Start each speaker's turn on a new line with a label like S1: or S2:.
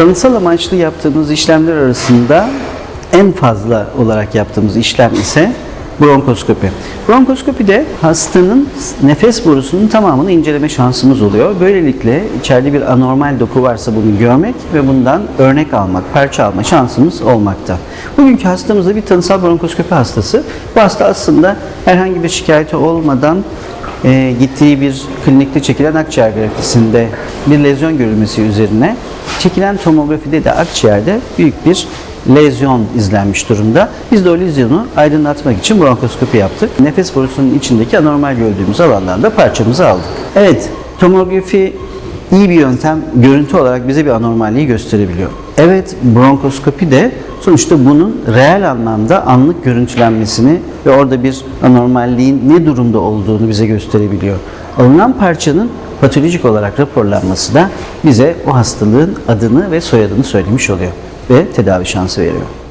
S1: Tanısal amaçlı yaptığımız işlemler arasında en fazla olarak yaptığımız işlem ise bronkoskopi. Bronkoskopide hastanın nefes borusunun tamamını inceleme şansımız oluyor. Böylelikle içeride bir anormal doku varsa bunu görmek ve bundan örnek almak, parça alma şansımız olmakta. Bugünkü hastamız da bir tanısal bronkoskopi hastası. Bu hasta aslında herhangi bir şikayeti olmadan e, gittiği bir klinikte çekilen akciğer grafisinde bir lezyon görülmesi üzerine çekilen tomografide de akciğerde büyük bir lezyon izlenmiş durumda. Biz de o lezyonu aydınlatmak için bronkoskopi yaptık. Nefes borusunun içindeki anormal gördüğümüz alandan da parçamızı aldık. Evet, tomografi iyi bir yöntem görüntü olarak bize bir anormalliği gösterebiliyor. Evet, bronkoskopi de sonuçta bunun reel anlamda anlık görüntülenmesini ve orada bir anormalliğin ne durumda olduğunu bize gösterebiliyor. Alınan parçanın patolojik olarak raporlanması da bize o hastalığın adını ve soyadını söylemiş oluyor ve tedavi şansı veriyor.